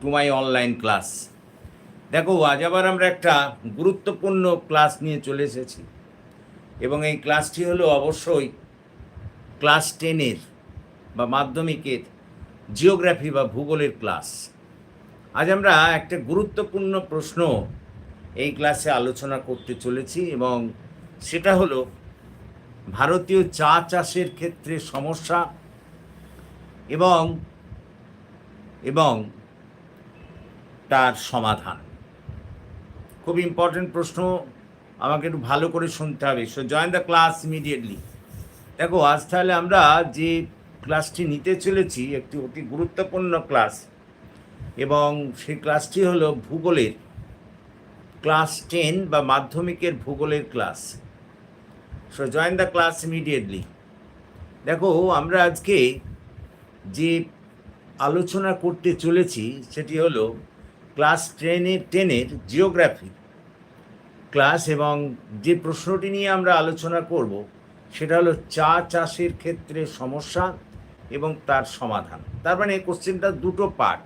To my online class দেখো, আজ আবার আমরা একটা গুরুত্বপূর্ণ ক্লাস নিয়ে চলে এসেছি। এবং এই ক্লাসটি হলো অবশ্যই ক্লাস টেনের বা মাধ্যমিকের জিওগ্রাফি বা ভূগোলের ক্লাস আজ আমরা একটা গুরুত্বপূর্ণ প্রশ্ন এই ক্লাসে আলোচনা করতে চলেছি এবং সেটা হলো, ভারতীয় চা চাষের ক্ষেত্রে সমস্যা এবং এবং তার সমাধান। খুব ইম্পর্টেন্ট প্রশ্ন, আমাকে একটু ভালো করে শুনতে হবে। So join the class immediately দেখো, আজ তাহলে আমরা যে ক্লাসটি নিতে চলেছি, একটি অতি গুরুত্বপূর্ণ ক্লাস এবং সেই ক্লাসটি হলো ভূগোলের ক্লাস টেন বা মাধ্যমিকের ভূগোলের class so join the class immediately দেখো, আমরা আজকে যে আলোচনা করতে চলেছি, সেটি হলো ক্লাস টেনে, টেনের জিওগ্রাফি। ক্লাস এবং যে প্রশ্নটি নিয়ে আমরা আলোচনা করব, সেটা হলো চা চাষের ক্ষেত্রে সমস্যা এবং তার সমাধান। তার মানে কোশ্চেনটা দুটো পার্ট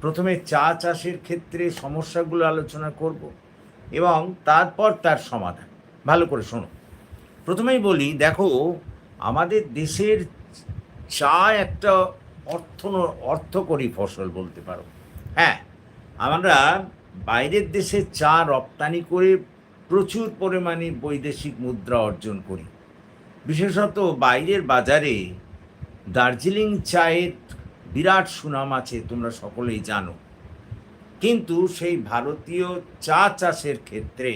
প্রথমে চা চাষের ক্ষেত্রে সমস্যাগুলো আলোচনা করব এবং তারপর তার সমাধান। ভালো করে শোনো। প্রথমেই বলি, দেখো, আমাদের দেশের চা একটা অর্থ অর্থকরী ফসল বলতে পারো। হ্যাঁ আমরা বাইরের দেশে চা রপ্তানি করে প্রচুর পরিমাণে বৈদেশিক মুদ্রা অর্জন করি। বিশেষত বাইরের বাজারে দার্জিলিং চায়ের বিরাট সুনাম আছে, তোমরা সকলেই জানো। কিন্তু সেই ভারতীয় চা চাষের ক্ষেত্রে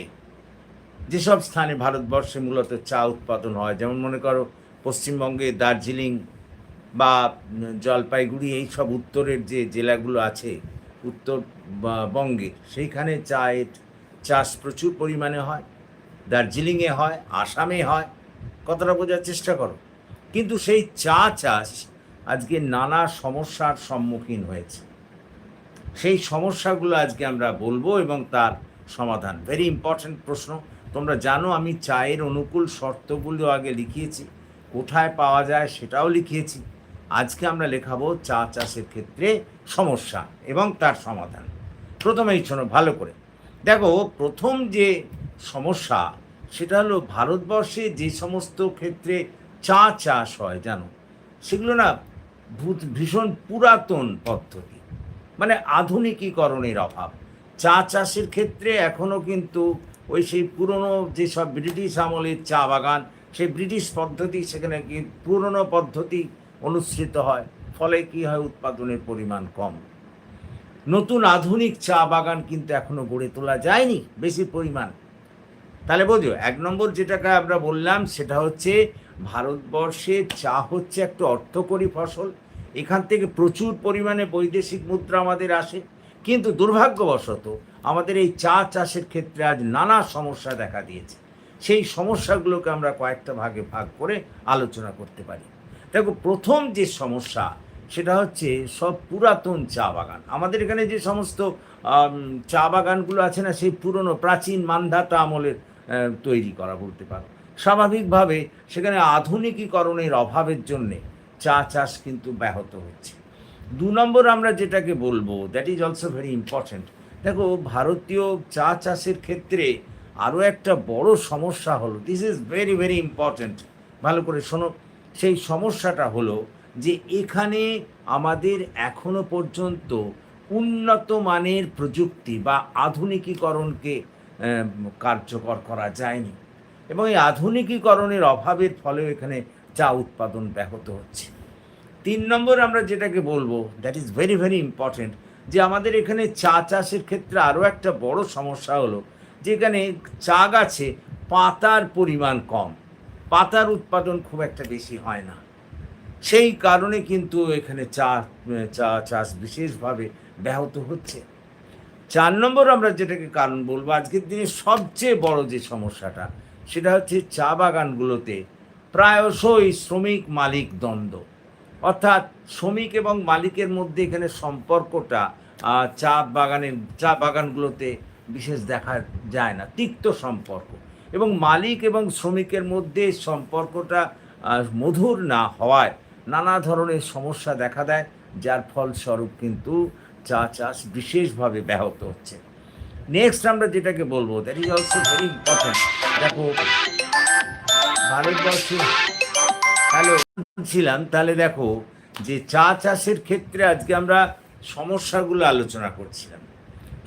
যেসব স্থানে ভারতবর্ষে মূলত চা উৎপাদন হয়, যেমন মনে করো পশ্চিমবঙ্গে দার্জিলিং বা জলপাইগুড়ি এই সব উত্তরের যে জেলাগুলো আছে উত্তর বা- বঙ্গে, সেইখানে চায়ের চাষ প্রচুর পরিমাণে হয়, দার্জিলিংয়ে হয়, আসামে হয়, কথাটা বোঝার চেষ্টা করো। কিন্তু সেই চা চাষ আজকে নানা সমস্যার সম্মুখীন হয়েছে। সেই সমস্যাগুলো আজকে আমরা বলব এবং তার সমাধান। ভেরি ইম্পর্ট্যান্ট প্রশ্ন। তোমরা জানো, আমি চায়ের অনুকূল শর্তগুলো আগে লিখিয়েছি। কোথায় পাওয়া যায় সেটাও লিখিয়েছি। আজকে আমরা লেখাবো চা চাষের ক্ষেত্রে সমস্যা এবং তার সমাধান। প্রথমেই শোনো, ভালো করে। দেখো, প্রথম যে সমস্যা, সেটা হলো ভারতবর্ষে যে সমস্ত ক্ষেত্রে চা চাষ হয়, জানো, সেগুলো না ভূত- ভীষণ পুরাতন পদ্ধতি। মানে আধুনিকীকরণের অভাব। চা চাষের ক্ষেত্রে এখনও কিন্তু ওই সেই পুরনো যেসব ব্রিটিশ আমলের চা বাগান, সেই ব্রিটিশ পদ্ধতি, সেখানে পুরনো পদ্ধতি অনুসৃত হয়। ফলে কি হয়? উৎপাদনের পরিমাণ কম। নতুন আধুনিক চা বাগান কিন্তু এখনও গড়ে তোলা যায়নি বেশি পরিমাণ। তাহলে বোঝো এক নম্বর যেটাকে আমরা বললাম সেটা হচ্ছে ভারতবর্ষে চা হচ্ছে একটা অর্থকরী ফসল। এখান থেকে প্রচুর পরিমাণে বৈদেশিক মুদ্রা আমাদের আসে। কিন্তু দুর্ভাগ্যবশত আমাদের এই চা চাষের ক্ষেত্রে আজ নানা সমস্যা দেখা দিয়েছে। সেই সমস্যাগুলোকে আমরা কয়েকটা ভাগে ভাগ করে আলোচনা করতে পারি। দেখো, প্রথম যে সমস্যা, সেটা হচ্ছে সব পুরাতন চা বাগান। আমাদের এখানে যে সমস্ত চা বাগানগুলো আছে না, সেই পুরনো, প্রাচীন মান্ধাতা আমলের তৈরি করা বলতে পারো। স্বাভাবিকভাবে সেখানে আধুনিকীকরণের অভাবের জন্যে চা চাষ কিন্তু ব্যাহত হচ্ছে। দু নম্বর আমরা যেটাকে বলব that is also very important দেখো, ভারতীয় চা চাষের ক্ষেত্রে আরও একটা বড় সমস্যা হলো this is very very important ভালো করে শোনো সেই সমস্যাটা হলো যে এখানে আমাদের এখনও পর্যন্ত উন্নত মানের প্রযুক্তি বা আধুনিকীকরণকে কার্যকর করা যায়নি। এবং এই আধুনিকীকরণের অভাবের ফলেও এখানে চা উৎপাদন ব্যাহত হচ্ছে। তিন নম্বর আমরা যেটাকে বলব that is very very important যে আমাদের এখানে চা চাষের ক্ষেত্রে আরও একটা বড় সমস্যা হলো যে এখানে চা গাছে পাতার পরিমাণ কম। পাতার উৎপাদন খুব একটা বেশি হয় না। সেই কারণে কিন্তু এখানে চা চা চাষ বিশেষভাবে ব্যাহত হচ্ছে। চার নম্বর আমরা যেটাকে কারণ বলব, আজকের দিনে সবচেয়ে বড় যে সমস্যাটা, সেটা হচ্ছে চা বাগানগুলোতে প্রায়শই শ্রমিক মালিক দ্বন্দ্ব। অর্থাৎ শ্রমিক এবং মালিকের মধ্যে এখানে সম্পর্কটা চা বাগানের, চা বাগানগুলোতে বিশেষ দেখা যায় না, তিক্ত সম্পর্ক। এবং মালিক এবং শ্রমিকের মধ্যে সম্পর্কটা মধুর না হওয়ায় নানা ধরনের সমস্যা দেখা দেয়, যার ফলস্বরূপ কিন্তু চা চাষ বিশেষভাবে ব্যাহত হচ্ছে। নেক্সট আমরা যেটাকে বলব that is also very important দেখো, ভারতবর্ষে হ্যালো ছিলাম, তাহলে দেখো যে চা চাষের ক্ষেত্রে আজকে আমরা সমস্যাগুলো আলোচনা করছিলাম।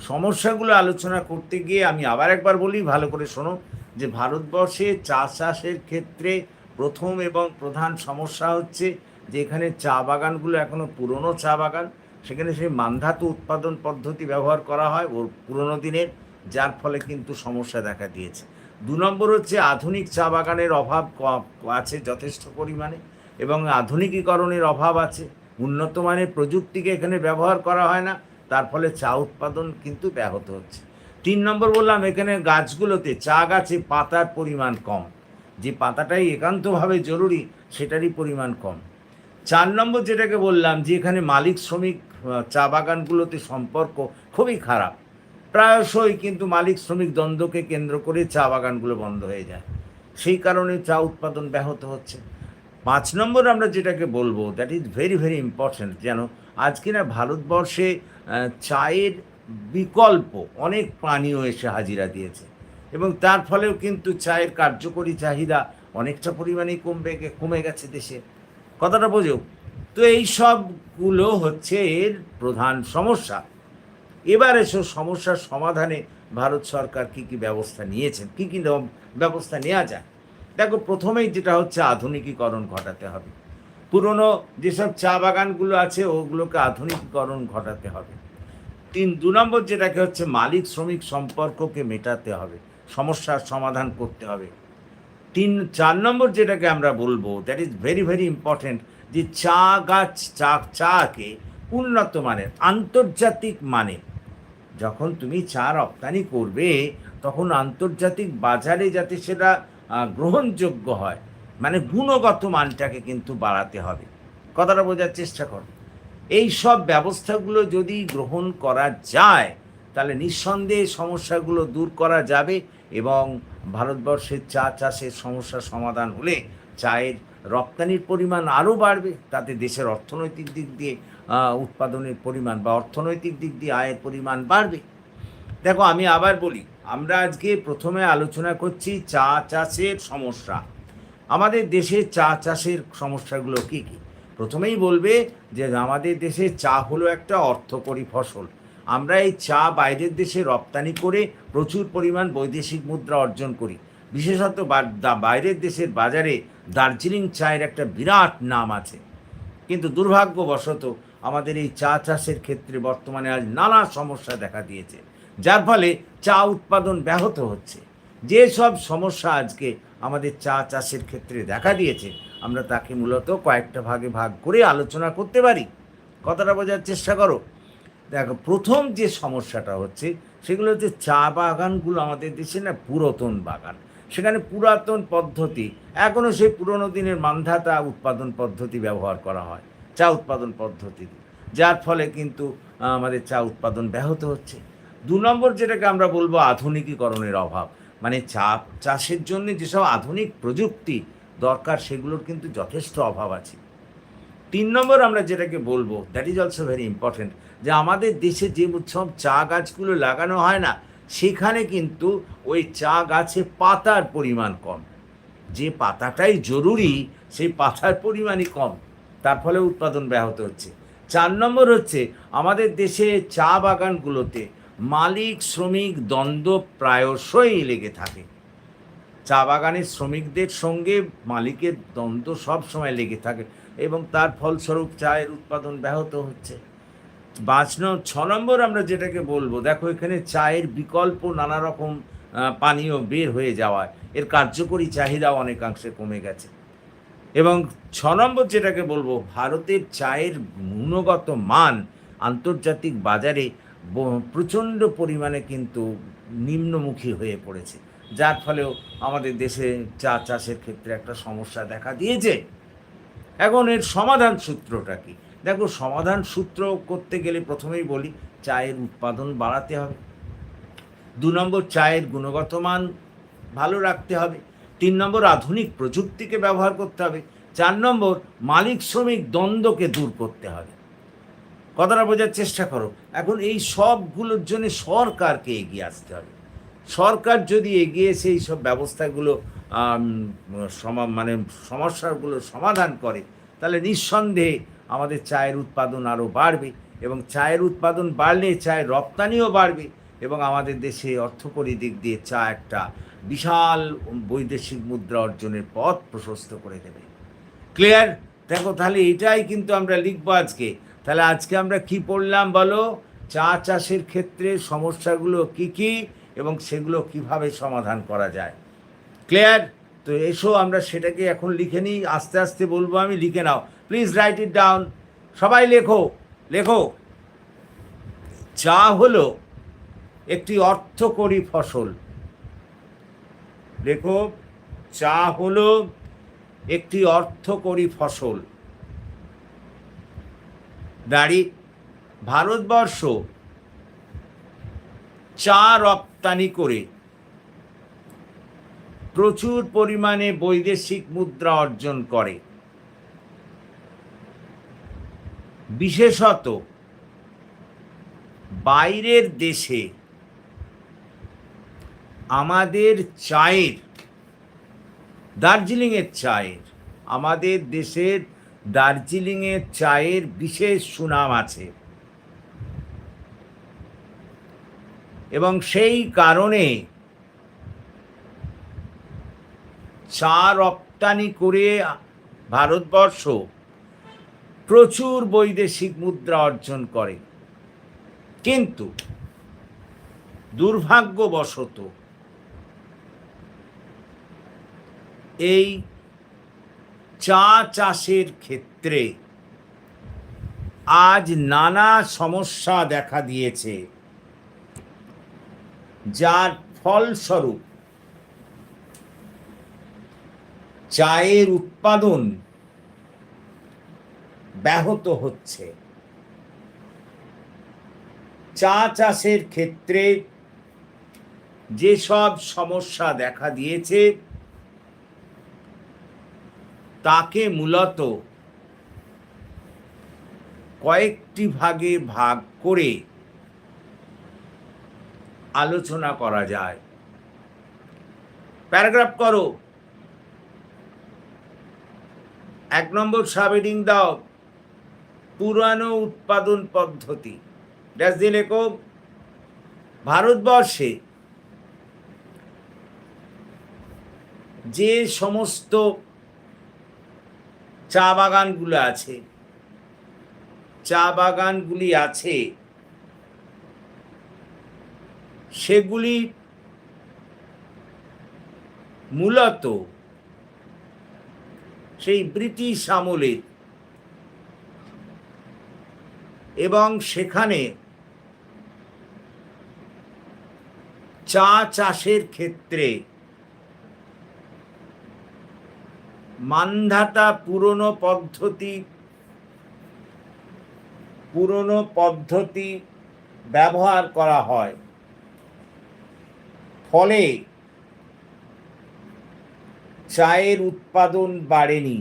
সমস্যাগুলো আলোচনা করতে গিয়ে আমি আবার একবার বলি, ভালো করে শোনো যে ভারতবর্ষে চা চাষের ক্ষেত্রে প্রথম এবং প্রধান সমস্যা হচ্ছে যে এখানে চা বাগানগুলো এখনও পুরনো চা বাগান। সেখানে সেই মান্ধাতু উৎপাদন পদ্ধতি ব্যবহার করা হয় ওর পুরনো দিনের, যার ফলে কিন্তু সমস্যা দেখা দিয়েছে। দু নম্বর হচ্ছে আধুনিক চা বাগানের অভাব আছে যথেষ্ট পরিমাণে এবং আধুনিকীকরণের অভাব আছে। উন্নত মানের প্রযুক্তিকে এখানে ব্যবহার করা হয় না, তার ফলে চা উৎপাদন কিন্তু ব্যাহত হচ্ছে। তিন নম্বর বললাম, এখানে গাছগুলোতে চা গাছে পাতার পরিমাণ কম। যে পাতাটাই একান্তভাবে জরুরি, সেটারই পরিমাণ কম। চার নম্বর যেটাকে বললাম, যে এখানে মালিক শ্রমিক চা বাগানগুলোতে সম্পর্ক খুবই খারাপ। প্রায়শই কিন্তু মালিক শ্রমিক দ্বন্দ্বকে কেন্দ্র করে চা বাগানগুলো বন্ধ হয়ে যায়। সেই কারণে চা উৎপাদন ব্যাহত হচ্ছে। পাঁচ নম্বর আমরা যেটাকে বলব that is very very important যেন আজকে না ভারতবর্ষে চায়ের বিকল্প, অনেক পানীয় এসে হাজিরা দিয়েছে। এবং তার ফলেও কিন্তু চায়ের কার্যকরী চাহিদা অনেকটা পরিমাণেই কমবে কমে গেছে দেশে। কথাটা বোঝো, তো এই সবগুলো হচ্ছে এর প্রধান সমস্যা। এবার এসব সমস্যার সমাধানে ভারত সরকার কি কি ব্যবস্থা নিয়েছেন, কি কি ব্যবস্থা নেওয়া যায়। দেখো, প্রথমেই যেটা হচ্ছে আধুনিকীকরণ ঘটাতে হবে। পুরনো যেসব চা বাগানগুলো আছে, ওগুলোকে আধুনিকীকরণ ঘটাতে হবে। তিন, দু নম্বর যেটাকে হচ্ছে মালিক শ্রমিক সম্পর্ককে মেটাতে হবে, সমস্যার সমাধান করতে হবে। তিন, চার নম্বর যেটাকে আমরা বলব that is very very important যে চা গাছ, চা, চাকে উন্নত মানের, আন্তর্জাতিক মানে। যখন তুমি চা রপ্তানি করবে, তখন আন্তর্জাতিক বাজারে যাতে সেটা গ্রহণযোগ্য হয় মানে গুণগত মানটাকে কিন্তু বাড়াতে হবে। কথাটা বোঝার চেষ্টা করো। এই সব ব্যবস্থাগুলো যদি গ্রহণ করা যায়, তাহলে নিঃসন্দেহে সমস্যাগুলো দূর করা যাবে এবং ভারতবর্ষের চা চাষের সমস্যার সমাধান হলে চায়ের রপ্তানির পরিমাণ আরও বাড়বে। তাতে দেশের অর্থনৈতিক দিক দিয়ে উৎপাদনের পরিমাণ বা অর্থনৈতিক দিক দিয়ে আয়ের পরিমাণ বাড়বে। দেখো, আমি আবার বলি, আমরা আজকে প্রথমে আলোচনা করছি চা চাষের সমস্যা। আমাদের দেশে চা চাষের সমস্যাগুলো কী কী? প্রথমেই বলবে যে আমাদের দেশে চা হলো একটা অর্থকরী ফসল। আমরা এই চা বাইরের দেশে রপ্তানি করে প্রচুর পরিমাণ বৈদেশিক মুদ্রা অর্জন করি। বিশেষত বাইরের দেশের বাজারে দার্জিলিং চায়ের একটা বিরাট নাম আছে। কিন্তু দুর্ভাগ্যবশত আমাদের এই চা চাষের ক্ষেত্রে বর্তমানে আজ নানা সমস্যা দেখা দিয়েছে। যার ফলে চা উৎপাদন ব্যাহত হচ্ছে। যে সব সমস্যা আজকে আমাদের চা চাষের ক্ষেত্রে দেখা দিয়েছে আমরা তাকে মূলত কয়েকটা ভাগে ভাগ করে আলোচনা করতে পারি। কথাটা বোঝার চেষ্টা করো। দেখো, প্রথম যে সমস্যাটা হচ্ছে, সেগুলো হচ্ছে চা বাগানগুলো আমাদের দেশে না পুরাতন বাগান। সেখানে পুরাতন পদ্ধতি এখনও সেই পুরনো দিনের মান্ধাতা উৎপাদন পদ্ধতি ব্যবহার করা হয়, চা উৎপাদন পদ্ধতি। যার ফলে কিন্তু আমাদের চা উৎপাদন ব্যাহত হচ্ছে। দু নম্বর যেটাকে আমরা বলব আধুনিকীকরণের অভাব। মানে চা, চাষের জন্য যেসব আধুনিক প্রযুক্তি দরকার, সেগুলোর কিন্তু যথেষ্ট অভাব আছে। তিন নম্বর আমরা যেটাকে বলব that is also very important যে আমাদের দেশে যে সব চা গাছগুলো লাগানো হয় না, সেখানে কিন্তু ওই চা গাছে পাতার পরিমাণ কম। যে পাতাটাই জরুরি, সেই পাতার পরিমাণই কম। তার ফলে উৎপাদন ব্যাহত হচ্ছে। চার নম্বর হচ্ছে, আমাদের দেশে চা বাগানগুলোতে মালিক, শ্রমিক, দ্বন্দ্ব প্রায়শই লেগে থাকে। চা বাগানের শ্রমিকদের সঙ্গে মালিকের দ্বন্দ্ব সব সময় লেগে থাকে এবং তার ফলস্বরূপ চায়ের উৎপাদন ব্যাহত হচ্ছে। পাঁচ ন- ছ নম্বর আমরা যেটাকে বলব, দেখো এখানে চায়ের বিকল্প নানা রকম পানীয় বের হয়ে যাওয়ায়। এর কার্যকরী চাহিদা অনেকাংশে কমে গেছে। এবং ছ নম্বর যেটাকে বলব, ভারতের চায়ের গুণগত মান আন্তর্জাতিক বাজারে প্রচণ্ড পরিমাণে কিন্তু নিম্নমুখী হয়ে পড়েছে। যার ফলেও আমাদের দেশে চা চাষের ক্ষেত্রে একটা সমস্যা দেখা দিয়েছে। এখন এর সমাধান সূত্রটা কি? দেখো, সমাধান সূত্র করতে গেলে প্রথমেই বলি, চায়ের উৎপাদন বাড়াতে হবে। দু নম্বর, চায়ের গুণগত মান ভালো রাখতে হবে। তিন নম্বর, আধুনিক প্রযুক্তিকে ব্যবহার করতে হবে। চার নম্বর, মালিক শ্রমিক দ্বন্দ্বকে দূর করতে হবে। কথাটা বোঝার চেষ্টা করো। এখন এই সবগুলোর জন্য সরকারকে এগিয়ে আসতে হবে। সরকার যদি এগিয়ে এসে এই সব ব্যবস্থাগুলো সমা- মানে সমস্যাগুলো সমাধান করে, তাহলে নিঃসন্দেহে আমাদের চায়ের উৎপাদন আরও বাড়বে এবং চায়ের উৎপাদন বাড়লে চায়ের রপ্তানিও বাড়বে এবং আমাদের দেশে অর্থকরী দিক দিয়ে চা একটা বিশাল বৈদেশিক মুদ্রা অর্জনের পথ প্রশস্ত করে দেবে। ক্লিয়ার? দেখো, তাহলে এটাই কিন্তু আমরা লিখব আজকে। তাহলে আজকে আমরা কি পড়লাম বলো? চা চাষের ক্ষেত্রে সমস্যাগুলো কি কি? এবং সেগুলো কীভাবে সমাধান করা যায়। ক্লিয়ার? তো এসো আমরা সেটাকে এখন লিখে নিই আস্তে আস্তে বলব আমি লিখে নাও। প্লিজ রাইট ইট ডাউন সবাই লেখো লেখো। চা হলো একটি অর্থকরী ফসল। লেখো চা হলো একটি অর্থকরী ফসল। দাঁড়ি ভারতবর্ষ চা রপ্তানি করে। প্রচুর পরিমাণে বৈদেশিক মুদ্রা অর্জন করে। বিশেষত বাইরের দেশে আমাদের চায়ের, দার্জিলিংয়ের চায়ের, আমাদের দেশের দার্জিলিংয়ের চায়ের বিশেষ সুনাম আছে। এবং সেই কারণে চা রপ্তানি করে ভারতবর্ষ প্রচুর বৈদেশিক মুদ্রা অর্জন করে। কিন্তু দুর্ভাগ্যবশত এই চা চাষের ক্ষেত্রে আজ নানা সমস্যা দেখা দিয়েছে। যার ফলস্বরূপ চায়ের উৎপাদন ব্যাহত হচ্ছে। চা চাষের ক্ষেত্রে যেসব সমস্যা দেখা দিয়েছে, তাকে মূলত কয়েকটি ভাগে ভাগ করে আলোচনা করা যায়। প্যারাগ্রাফ করো। এক নম্বর সাবেডিং দাও। পুরানো উৎপাদন পদ্ধতি। ড্যাশ দিয়ে লেখো, ভারতবর্ষে যে সমস্ত চা বাগানগুলো আছে, চা বাগানগুলি আছে সেগুলি মূলত সেই ব্রিটিশ আমলের এবং সেখানে চা চাষের ক্ষেত্রে মান্ধাতা পুরনো পদ্ধতি পুরনো পদ্ধতি ব্যবহার করা হয়। ফলে চায়ের উৎপাদন বাড়েনি।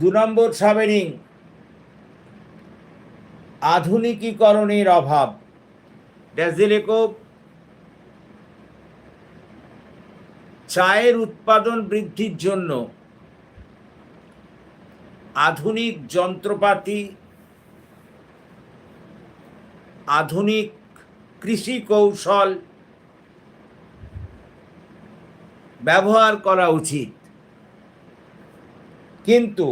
দু নম্বর সাবেরিং আধুনিকীকরণের অভাব। ড্যাজিলেকো চায়ের উৎপাদন বৃদ্ধির জন্য আধুনিক যন্ত্রপাতি, আধুনিক কৃষি কৌশল ব্যবহার করা উচিত। কিন্তু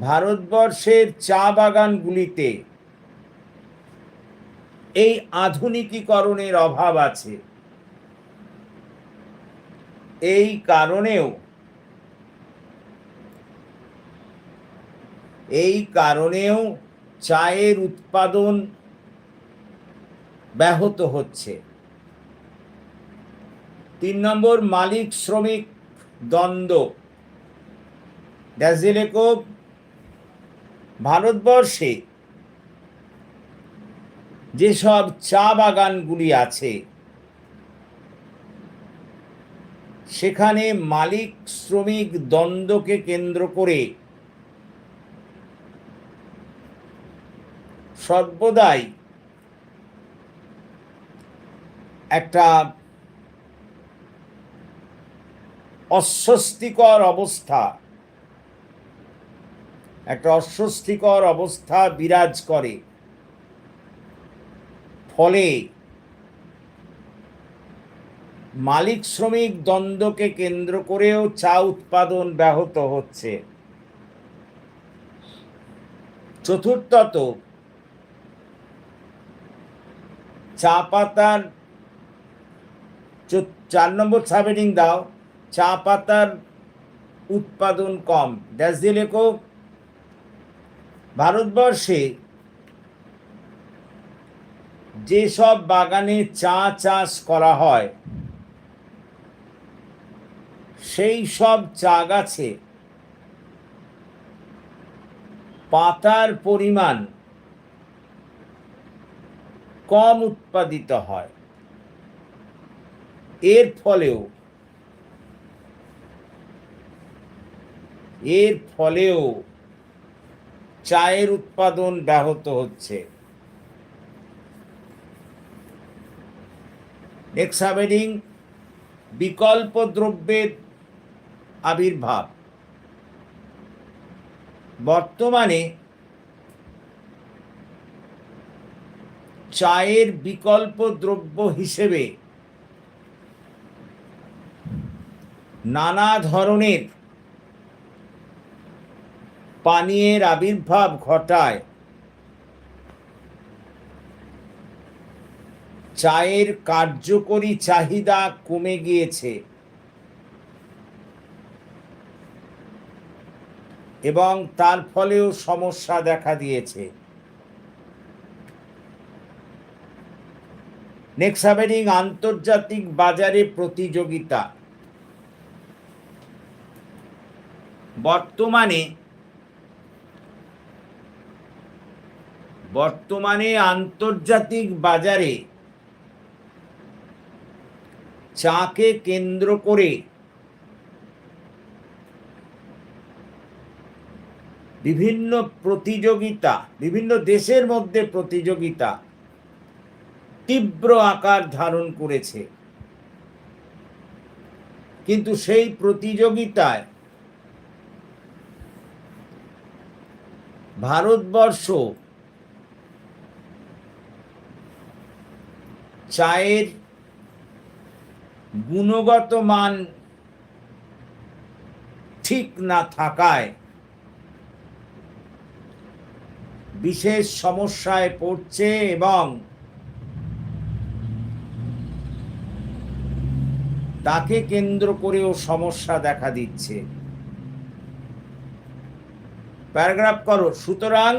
ভারতবর্ষের চা বাগানগুলিতে এই আধুনিকীকরণের অভাব আছে। এই কারণেও এই কারণেও চায়ের উৎপাদন ব্যাহত হচ্ছে। তিন নম্বর, মালিক শ্রমিক দ্বন্দ্ব। ড্যাজিলেকো ভারতবর্ষে যেসব চা বাগানগুলি আছে, সেখানে মালিক শ্রমিক দ্বন্দ্বকে কেন্দ্র করে সর্বদাই একটা অস্বস্তিকর অবস্থা, একটা অস্বস্তিকর অবস্থা বিরাজ করে। ফলে মালিক শ্রমিক দ্বন্দ্বকে কেন্দ্র করেও চা উৎপাদন ব্যাহত হচ্ছে। চতুর্থত চা পাতার চার নম্বর সাবেডিং দাও। চা পাতার উৎপাদন কম। ড্যাশ দিয়ে লেখো। ভারতবর্ষে যেসব বাগানে চা চাষ করা হয়, সেই সব চা গাছে পাতার পরিমাণ কম উৎপাদিত হয়। এর ফলেও এর ফলেও চায়ের উৎপাদন ব্যাহত হচ্ছে। নেক্সাবেডিং বিকল্প দ্রব্যের আবির্ভাব। বর্তমানে চায়ের বিকল্প দ্রব্য হিসেবে নানা ধরনের পানীয়ের আবির্ভাব ঘটায়। চায়ের কার্যকরী চাহিদা কমে গিয়েছে। এবং তার ফলেও সমস্যা দেখা দিয়েছে। নেক্সট আন্তর্জাতিক বাজারে প্রতিযোগিতা। বর্তমানে বর্তমানে আন্তর্জাতিক বাজারে চাকে কেন্দ্র করে বিভিন্ন প্রতিযোগিতা, বিভিন্ন দেশের মধ্যে প্রতিযোগিতা তীব্র আকার ধারণ করেছে। কিন্তু সেই প্রতিযোগিতায় ভারতবর্ষ চায়ের গুণগত মান ঠিক না থাকায় বিশেষ সমস্যায় পড়ছে এবং তাকে কেন্দ্র করেও সমস্যা দেখা দিচ্ছে। প্যারাগ্রাফ করো। সুতরাং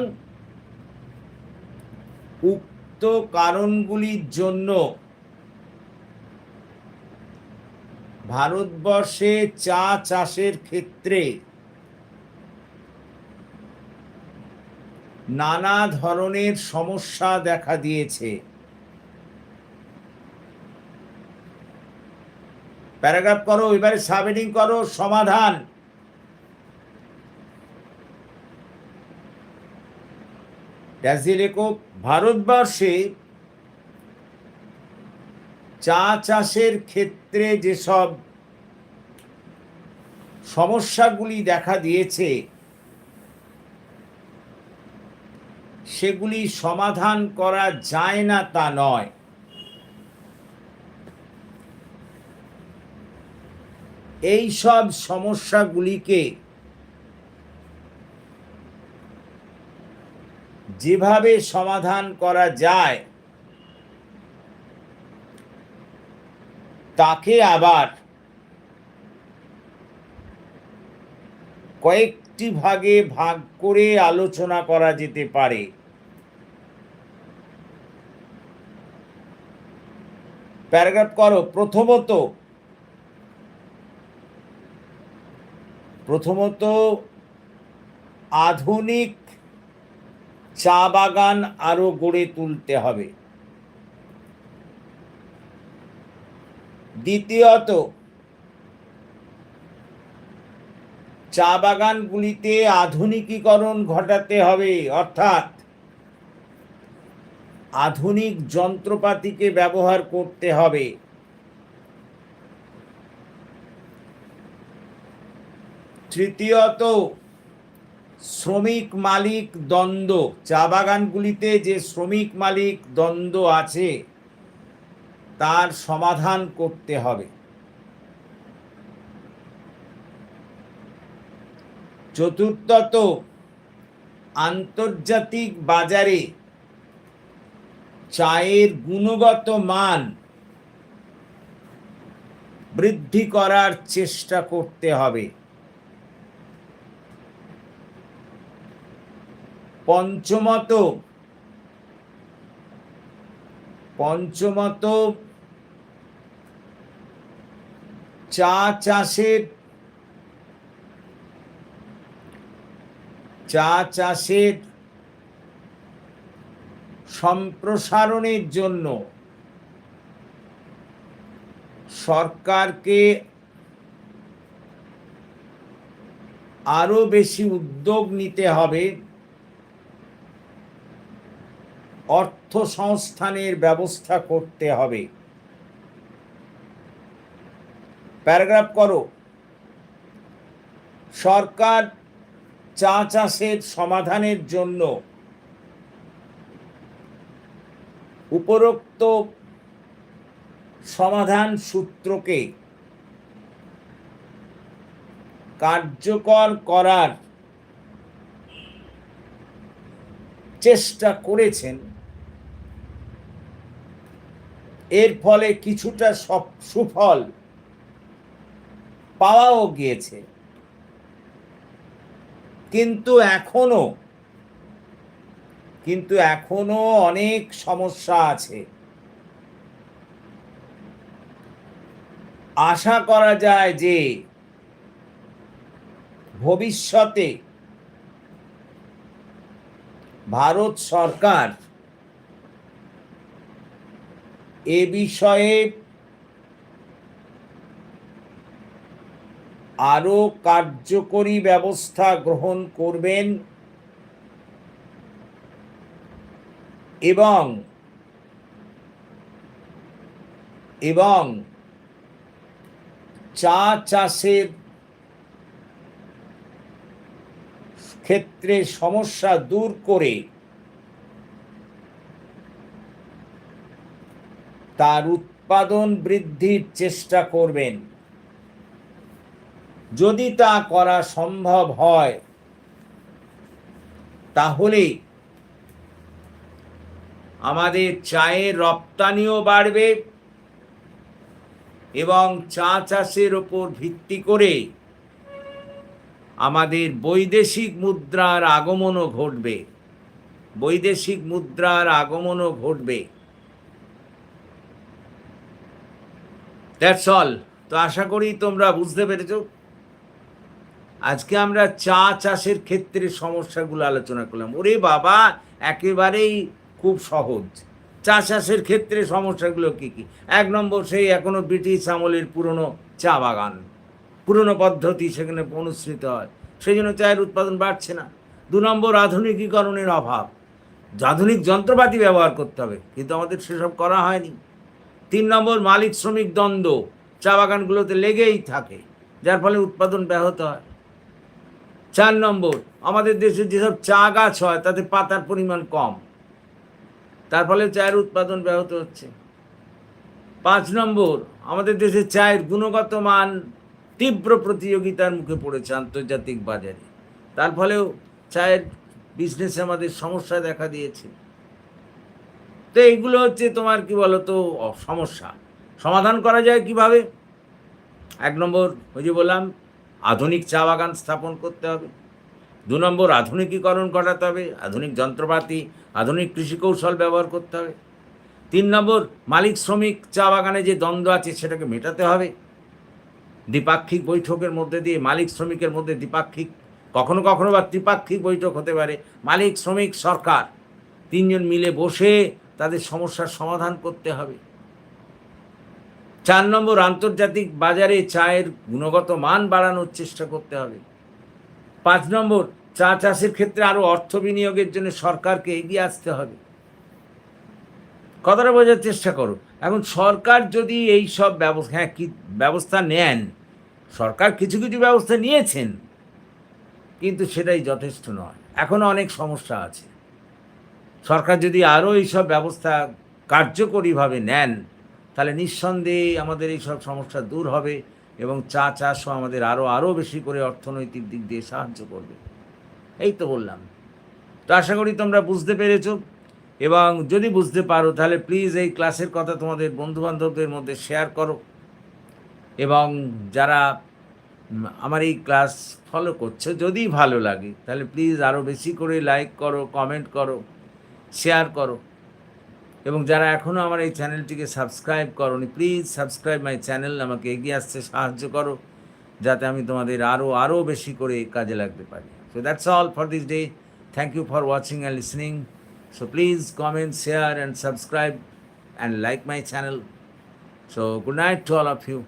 উক্ত কারণগুলির জন্য ভারতবর্ষে চা চাষের ক্ষেত্রে নানা ধরনের সমস্যা দেখা দিয়েছে। প্যারাগ্রাফ করো, এবারে সাবহেডিং করো, সমাধান। ভারতবর্ষে চা চাষের ক্ষেত্রে যেসব সমস্যাগুলি দেখা দিয়েছে, সেগুলি সমাধান করা যায় না তা নয়। এই সব সমস্যাগুলিকে যেভাবে সমাধান করা যায়, তাকে আবার কয়েকটি ভাগে ভাগ করে আলোচনা করা যেতে পারে। প্যারাগ্রাফ করো। প্রথমত প্রথমত আধুনিক চা বাগান আরও গড়ে তুলতে হবে। দ্বিতীয়ত, চা বাগানগুলিতে আধুনিকীকরণ ঘটাতে হবে, অর্থাৎ আধুনিক যন্ত্রপাতিকে ব্যবহার করতে হবে। তৃতীয়ত, শ্রমিক মালিক দ্বন্দ্ব। চা বাগানগুলিতে যে শ্রমিক মালিক দ্বন্দ্ব আছে, তার সমাধান করতে হবে। চতুর্থত, আন্তর্জাতিক বাজারে চায়ের গুণগত মান বৃদ্ধি করার চেষ্টা করতে হবে। পঞ্চমত। পঞ্চমত চা চাষের চা চাষের সম্প্রসারণের জন্য সরকারকে আরও বেশি উদ্যোগ নিতে হবে। অর্থ সংস্থানের ব্যবস্থা করতে হবে। প্যারাগ্রাফ করো। সরকার চা চাষের সমাধানের জন্য উপরোক্ত সমাধান সূত্রকে কার্যকর করার চেষ্টা করেছেন এর ফলে কিছুটা সব সুফল পাওয়াও গিয়েছে। কিন্তু এখনও কিন্তু এখনও অনেক সমস্যা আছে। আশা করা যায় যে ভবিষ্যতে ভারত সরকার এ বিষয়ে আরও কার্যকরী ব্যবস্থা গ্রহণ করবেন এবং এবং চা চাষের ক্ষেত্রে সমস্যা দূর করে তার উৎপাদন বৃদ্ধির চেষ্টা করবেন। যদি তা করা সম্ভব হয়, তাহলে আমাদের চায়ের রপ্তানিও বাড়বে এবং চা চাষের ওপর ভিত্তি করে আমাদের বৈদেশিক মুদ্রার আগমনও ঘটবে। বৈদেশিক মুদ্রার আগমনও ঘটবে। দ্যাটস অল তো আশা করি তোমরা বুঝতে পেরেছ। আজকে আমরা চা চাষের ক্ষেত্রে সমস্যাগুলো আলোচনা করলাম। ওরে বাবা, একেবারেই খুব সহজ। চা চাষের ক্ষেত্রে সমস্যাগুলো কী কী? এক নম্বর, সেই এখনও ব্রিটিশ আমলের পুরনো চা বাগান। পুরনো পদ্ধতি সেখানে অনুসৃত হয়। সেই জন্য চায়ের উৎপাদন বাড়ছে না। দু নম্বর, আধুনিকীকরণের অভাব। আধুনিক যন্ত্রপাতি ব্যবহার করতে হবে, কিন্তু আমাদের সেসব করা হয়নি। তিন নম্বর মালিক শ্রমিক দ্বন্দ্ব। চা বাগানগুলোতে লেগেই থাকে, যার ফলে উৎপাদন ব্যাহত হয়। চার নম্বর, আমাদের দেশে যেসব চা গাছ হয়, তাতে পাতার পরিমাণ কম। তার ফলে চায়ের উৎপাদন ব্যাহত হচ্ছে। পাঁচ নম্বর, আমাদের দেশে চায়ের গুণগত মান তীব্র প্রতিযোগিতার মুখে পড়েছে আন্তর্জাতিক বাজারে। তার ফলেও চায়ের বিজনেসে আমাদের সমস্যা দেখা দিয়েছে। তো এইগুলো হচ্ছে তোমার কি বলো তো সমস্যা। সমাধান করা যায় কীভাবে? এক নম্বর, ওই যে বললাম, আধুনিক চা বাগান স্থাপন করতে হবে। দু নম্বর, আধুনিকীকরণ ঘটাতে হবে। আধুনিক যন্ত্রপাতি, আধুনিক কৃষি কৌশল ব্যবহার করতে হবে। তিন নম্বর, মালিক শ্রমিক চা বাগানে যে দ্বন্দ্ব আছে সেটাকে মেটাতে হবে। দ্বিপাক্ষিক বৈঠকের মধ্যে দিয়ে মালিক শ্রমিকের মধ্যে দ্বিপাক্ষিক, কখনো কখনো বা ত্রিপাক্ষিক বৈঠক হতে পারে। মালিক, শ্রমিক, সরকার, তিনজন মিলে বসে তাদের সমস্যার সমাধান করতে হবে। চার নম্বর, আন্তর্জাতিক বাজারে চায়ের গুণগত মান বাড়ানোর চেষ্টা করতে হবে। পাঁচ নম্বর, চা চাষের ক্ষেত্রে আরও অর্থ বিনিয়োগের জন্য সরকারকে এগিয়ে আসতে হবে। কথাটা বোঝার চেষ্টা করো। এখন সরকার যদি এই সব ব্যবস্থা হ্যাঁ কি ব্যবস্থা নেন, সরকার কিছু কিছু ব্যবস্থা নিয়েছেন, কিন্তু সেটাই যথেষ্ট নয়। এখনও অনেক সমস্যা আছে। সরকার যদি আরও এইসব ব্যবস্থা কার্যকরীভাবে নেন, তাহলে নিঃসন্দেহে আমাদের এই সব সমস্যা দূর হবে এবং চা চাষও আমাদের আরও আরও বেশি করে অর্থনৈতিক দিক দিয়ে সাহায্য করবে। এই তো বললাম। তো আশা করি তোমরা বুঝতে পেরেছ এবং যদি বুঝতে পারো, তাহলে প্লিজ এই ক্লাসের কথা তোমাদের বন্ধুবান্ধবদের মধ্যে শেয়ার করো এবং যারা আমার এই ক্লাস ফলো করছ, যদি ভালো লাগে, তাহলে প্লিজ আরও বেশি করে লাইক করো কমেন্ট করো। শেয়ার করো। এবং যারা এখনও আমার এই চ্যানেলটিকে সাবস্ক্রাইব করোনি প্লিজ সাবস্ক্রাইব মাই চ্যানেল আমাকে এগিয়ে আসতে সাহায্য করো, যাতে আমি তোমাদের আরও আরও বেশি করে কাজে লাগতে পারি। So that's all for this day thank you for watching and listening so please comment share and subscribe and like my channel so good night to all of you